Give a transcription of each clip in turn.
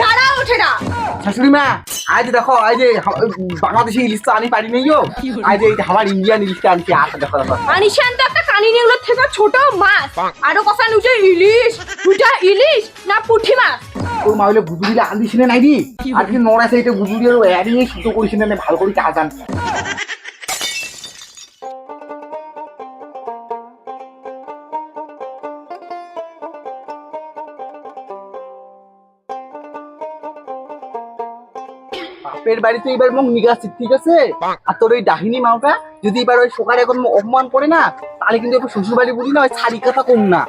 দাঁড়াও ওঠে না। শাশুড়ি মা আজ দেখো আজ বাংলাদেশি ইলিশটা আনি পারি নাই গো আজ এই যে আমার ইন্ডিয়ান ইলিশটা আনছি আচ্ছা দেখো দেখো। আনিশান তো একটা গুলোর থেকে ছোট মাছ। আরও কথা নুচে ইলিশ দুটা ইলিশ না পুঠি মাছ? তোর মা হইলে বুজুরিটা আনদিস না নাই দি আর কি নড়া সাইতে বুজুরি আর এড়িয়ে সিদ্ধ করিস না ভালো করে চা জান বাপের বাড়িতে এবার মুখ নিগাছি ঠিক আছে? আর তোর ওই ডাহিনী মাওটা যদি এবার ওই সকালে এখন অপমান করে না তাহলে কিন্তু এবার শ্বশুর বাড়ি বলি না ওই শাড়ি কথা কম না।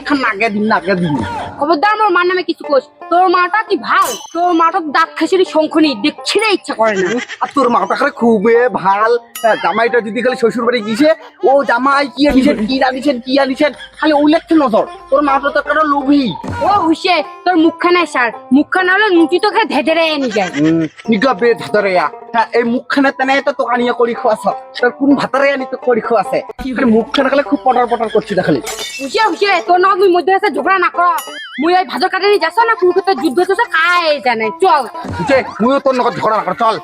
এখানে নাগা দিন নাগা দিন। খবরদার আমার মার নামে কিছু কোস তোর মাটা কি ভালো? তোর মাটা দাঁত খাসিরি শঙ্খনি দেখছি না ইচ্ছা করে না। আর তোর মাটা খালি খুবই ভালো। জামাইটা যদি খালি শ্বশুর বাড়ি গিয়েছে ও জামাই কি আনিছেন কি আনিছেন কি আনিছেন খালি লাগছে নজর। তোর মাটা তো একটা লোভী। ও হুসে তোর মুখখানা সার। মুখখানা হলে নুটি তো খেয়ে ধেধেরে এনে যায় নিগাবে ধাতরেয়া হ্যাঁ এই মুখখানে তেনে তো তোকানিয়া করি খোয়াছ তোর কোন ভাতারে আনি তো করি খোয়াছে মুখখানে খালি খুব পটার পটার করছি দেখালি হুসে হুসে তোর না মুই মধ্যে আছে ঝগড়া না কর মুই ওই ভাজর যাস না কুরুক্ষেত্রে যুদ্ধ চলছে কায় জানে চল। বুঝছে তুইও তোর নগর ঝগড়া না কর চল।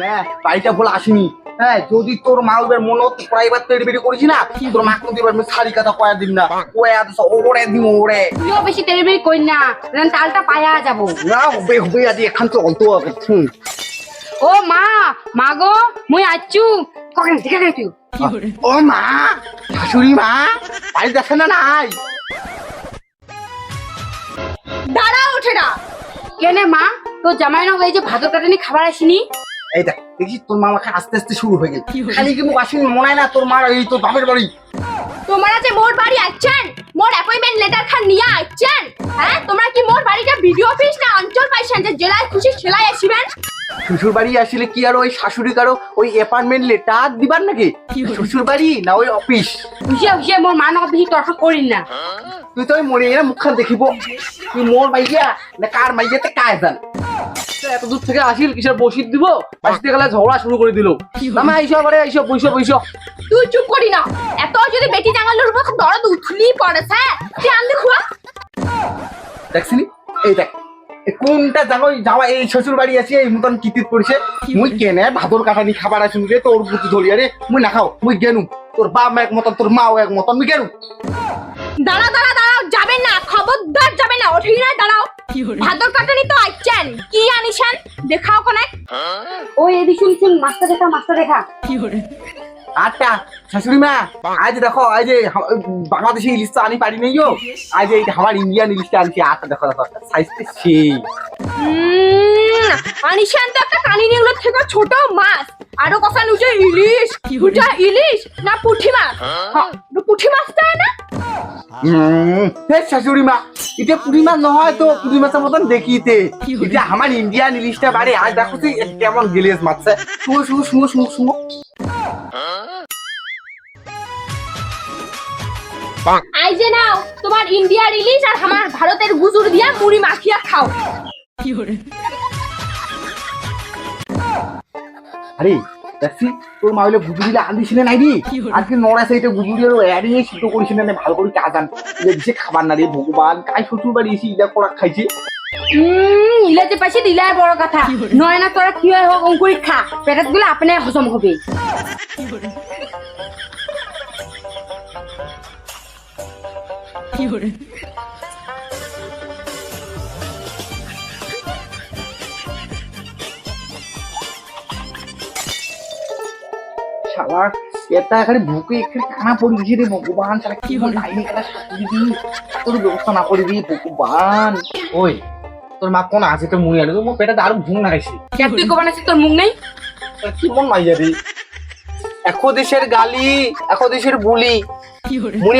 না বাড়িটা বলে আসিনি হ্যাঁ যদি তোর মা এবার মনে তোরা তৈরি বেরি করেছি না তোর মা কিন্তু এবার শাড়ি কথা কয়া দিন না। কয়া দিস ওরে দিম ওরে তুইও বেশি তেড়েবেড়ি কই না? তালটা পায়া যাব। না হবে হবে আজ এখান তো অন্ত হুম। ও মা মা গো মুই আচ্ছু কখন ঠিক আছে ও মা শাশুড়ি মা বাড়ি দেখে না নাই? দাঁড়া ওঠে না। কেনে মা তোর জামাই না এই যে ভাজর কাটানি খাবার আসিনি? এই দেখ দেখিস তোর মা আমাকে আস্তে আস্তে শুরু হয়ে গেল। খালি কি মুখ আসেনি মনে হয় না তোর মা এই তোর বাপের বাড়ি। তোমরা যে মোর বাড়ি আছেন মোর অ্যাপয়েন্টমেন্ট লেটার খান নিয়ে আছেন হ্যাঁ তোমরা কি মোর বাড়িটা বিডিও অফিস না অঞ্চল পাইছেন যে জেলায় খুশি সেলাই আসিবেন? শ্বশুর বাড়ি আসলে কি আর ওই শাশুড়ি কারও ওই অ্যাপার্টমেন্ট লেটার দিবার নাকি? শ্বশুর বাড়ি না ওই অফিস হুসিয়ে হুসিয়ে মোর মান বেশি তর্ক করিন না। তুই তো ওই মরে এরা মুখখান দেখিব। তুই মোর মাইয়া না কার মাইয়াতে কায় জান? এত দূর থেকে আসিল কিসের বসিত দিব? বসিতে গেলে ঝগড়া শুরু করে দিল। মামা এইসব আরে এইসব বইসব বইসব তুই চুপ করি না। এত যদি বেটি জাঙ্গালোর উপর দরদ উঠলি পড়ে হ্যাঁ তুই আনলি খুয়া। দেখছিলি? এই দেখ। কোনটা যাব যাওয়া এই শ্বশুর বাড়ি আছে এই মতন কিতিত করছে। মুই কেনে ভাদর কাটানি খাবার আসুন রে তোর বুদ্ধি ধরিয়া রে মুই না খাও মুই গেনু। তোর বাপ এক মতন তোর মাও এক মতন মুই গেনু। দাঁড়া দাঁড়া দাঁড়াও যাবেন না খবরদার যাবেন না ওঠেই না দাঁড়াও। ভাদর কাটানি তো আইছেন কি আনিছেন? দেখাও কোনে ও এদি শুন শুন মাস্টার দেখা মাস্টার দেখা। আচ্ছা শাশুড়ি মা আজ দেখো আজ বাংলাদেশি ইলিশটা আনি পারি নাই আজ এই যে আমার ইন্ডিয়ান ইলিশটা আনছি আচ্ছা দেখো দেখো সাইজটা সেই। উম, আনিছেন তো একটা গুলোর থেকে ছোট মাছ। আরও কথা নুচে ইলিশ দুটা ইলিশ না পুঠি মাছ? হ্যাঁ, পুঠি মাছ না? হে শাশুড়ি মা এটা পুরি মাছ নহয় তো পুরি মাছের মতন দেখিতে। এটা আমার ইন্ডিয়ান ইলিশটা বাড়ি। আজ দেখো কেমন গিলেস মাছ। শুনো শুনো শুনো শুনো শুনো। আই যে নাও তোমার ইন্ডিয়ার ইলিশ আর আমার ভারতের গুজুর দিয়া মুড়ি মাখিয়া খাও। আরে দেখছি তোর মা হইলে গুজুরিটা আনদিস না নাই রে আজকে নড়া সাইডে গুজুরি আর এড়িয়ে সিদ্ধ করিস না ভালো করে চা জান এটা দিছে খাবার না রে ভগবান কাই শ্বশুর বাড়ি এসে ইটা করা খাইছে। ইলাতে পাশে দিলাই বড় কথা। নয় না তোরা কি হয় হোক অঙ্কুরি খা? পেটাতগুলো আপনি হজম হবে। শালা এটা খালি বুকে এখানে কানা পড়ে রে ভগবান শালা কি লাইনে কাটা সাথে তোর ব্যবস্থা না করবি ভগবান ওই তোর মা কোন আছে তো মুই আলো মোর পেটে আরও ঘুম না কে তুই কবান আছে তোর মুখ নেই? কি মন মাইয়া রে এখো দেশের গালি এখো দেশের বুলি।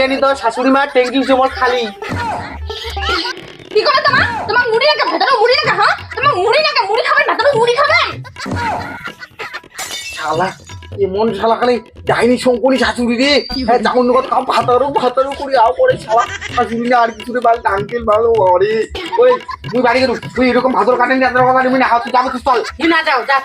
আনি তো শাশুড়ি মা ট্যাঙ্কি সময় খালি কি করে তোমার? তোমার মুড়ি নাকা ভেতরে মুড়ি নাকা হ্যাঁ? তোমার মুড়ি নাকা মুড়ি খাবেন ভেতরে মুড়ি খাবেন শালা এমন শালা খালি যাইনি শঙ্করি শাশুড়ি রে হ্যাঁ যেমন নগদ কাম ভাতারও ভাতারও করে আও করে শালা শাশুড়ি না আর কিছু রে বাল আঙ্কেল ভালো অরে ওই তুই বাড়ি গেলু তুই এরকম ভাতর কাটেন যাত্রা কথা নিবি না হাত যাব তুই চল। না যাও যা